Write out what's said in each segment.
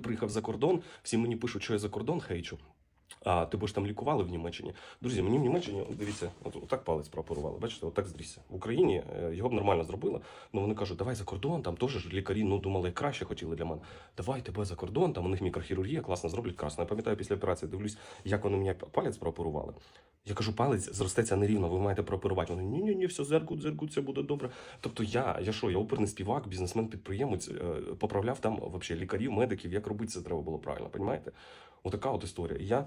коли приїхав за кордон, всі мені пишуть, що я за кордон хейчу. А тебе ж там лікували в Німеччині. Друзі, мені в Німеччині, дивіться, от, отак палець прооперували. Бачите, отак здрісся. В Україні е, його б нормально зробили. Ну вони кажуть, давай за кордон, там теж лікарі ну думали краще хотіли для мене. Давай тебе за кордон, там у них мікрохірургія, класно зроблять красно. Я пам'ятаю після операції, дивлюсь, як вони мені палець прооперували. Я кажу, палець зростеться нерівно, ви маєте прооперувати. Вони ні, ні, ні, все зеркут, зеркут, це буде добре. Тобто я, я що, я оперний співак, бізнесмен, підприємець, е, поправляв там вообще лікарів, медиків, як робити це треба було правильно, розумієте? Отака от історія. Я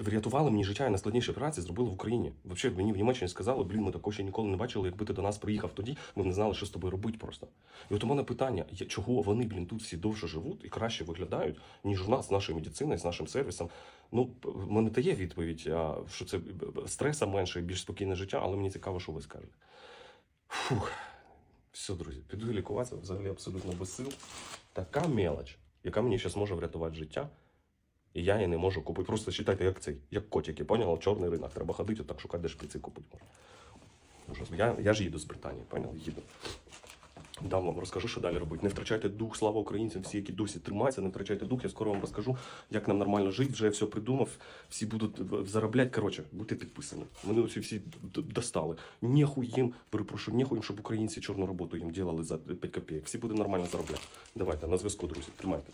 врятували мені життя і найскладніші операції зробили в Україні. Взагалі, мені в Німеччині сказали, блін, ми такого ще ніколи не бачили. Якби ти до нас приїхав тоді, ми б не знали, що з тобою робити просто. І от у мене питання: чого вони, блін, тут всі довше живуть і краще виглядають, ніж у нас з нашою медициною, з нашим сервісом. Ну, в мене та є відповідь, що це стреса менше більш спокійне життя, але мені цікаво, що ви скажете. Фух. Все, друзі, піду лікуватися взагалі абсолютно без сил. Така мелоч, яка мені зараз може врятувати життя. І я її не можу купити. Просто читайте, як цей, як котики, поняла? Чорний ринок. Треба ходити, так шукати, де шприці купити можна. Я, я ж їду з Британії, поняв? Їду. Дам вам розкажу, що далі робити. Не втрачайте дух, слава українцям, всі, які досі тримаються, не втрачайте дух. Я скоро вам розкажу, як нам нормально жити. Вже я все придумав. Всі будуть заробляти. Коротше, будьте підписані. Вони оці всі достали. Нехуй їм, перепрошую, нехуй їм, щоб українці чорну роботу їм ділили за 5 копійок. Всі будуть нормально заробляти. Давайте на зв'язку, друзі. Тримайте.